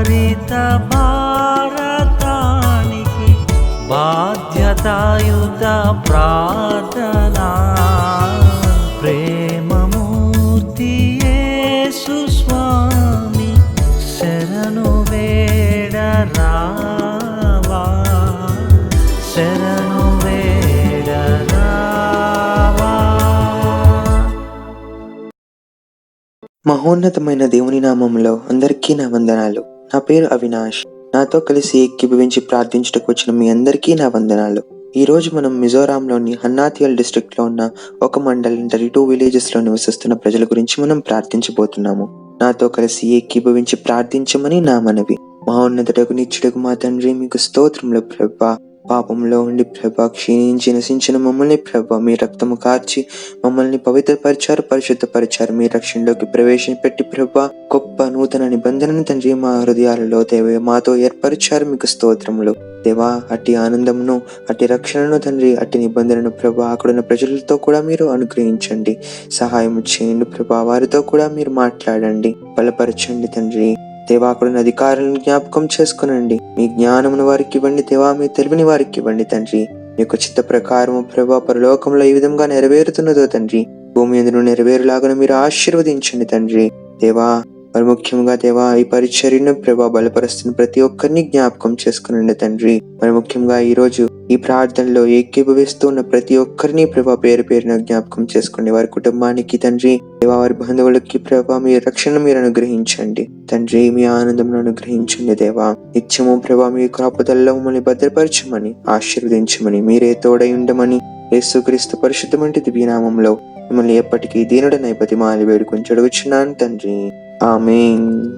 హరిత భారతానికి బాధ్యతాయుత ప్రార్థనా. ప్రేమమూర్తి సుస్వామి శరణు వేడ మహోన్నతమైన దేవుని నామంలో అందరికీ నా వందనాలు. నా పేరు అవినాష్. నాతో కలిసి ఏకీభవించి ప్రార్థించటకు వచ్చిన మీ అందరికీ నా వందనాలు. ఈ రోజు మనం మిజోరాంలోని హన్నాథియల్ డిస్ట్రిక్ట్లో ఉన్న ఒక మండలం థర్టీ టూ విలేజెస్లో నివసిస్తున్న ప్రజల గురించి మనం ప్రార్థించబోతున్నాము. నాతో కలిసి ఏకీభవించి ప్రార్థించమని నా మనవి. మహోన్నతుడకు నిత్యుడకు మా తండ్రి మీకు స్తోత్రంలో ప్రభా. పాపంలో ఉండి ప్రభా క్షీణించి నశించిన మమ్మల్ని ప్రభా మీ రక్తము కార్చి మమ్మల్ని పవిత్రపరిచారు పరిశుద్ధపరిచారు. మీ రక్షణలోకి ప్రవేశపెట్టి ప్రభ గొప్ప నూతన నిబంధనను తండ్రి మా హృదయాలలో దేవ మాతో ఏర్పరిచారు మీకు స్తోత్రములు. దేవా అట్టి ఆనందమును అట్టి రక్షణను తండ్రి అట్టి నిబంధనను ప్రభా అక్కడున్న ప్రజలతో కూడా మీరు అనుగ్రహించండి. సహాయం చేయండి ప్రభా వారితో కూడా మీరు మాట్లాడండి. బలపరచండి తండ్రి. దేవా అధికారులను జ్ఞాపకం చేసుకునండి. మీ జ్ఞానమును వారికి ఇవ్వండి దేవా మీ తెలివిని వారికి ఇవ్వండి తండ్రి. మీ యొక్క చిత్త ప్రకారం ప్రభా పరలోకంలో ఈ విధంగా నెరవేరుతున్నదో తండ్రి. భూమి ఎందును నెరవేరులాగా మీరు ఆశీర్వదించండి తండ్రి. దేవా మరి ముఖ్యంగా దేవా ఈ పరిచర్యను ప్రభా బలపరుస్తున్న ప్రతి ఒక్కరిని జ్ఞాపకం చేసుకునండి తండ్రి. మరి ముఖ్యంగా ఈ రోజు ఈ ప్రార్థనలో ఏకీభవిస్తూ ఉన్న ప్రతి ఒక్కరిని ప్రభా పేరు పేరున జ్ఞాపకం చేసుకోండి వారి కుటుంబానికి తండ్రి దేవా వారి బంధువులకి ప్రభా మీ రక్షణ మీరు అనుగ్రహించండి. తండ్రి మీ ఆనందం అనుగ్రహించండి దేవా. నిత్యము ప్రభా మీ కాపుదల్లో మమ్మల్ని భద్రపరచమని ఆశీర్వదించమని మీరే తోడై ఉండమని యేసుక్రీస్తు పరిశుద్ధమంటి దివ్యనామంలో మిమ్మల్ని ఎప్పటికీ దీనుడనై బతిమాలి వేడుకొని చడుగుచున్నాను తండ్రి. Amém.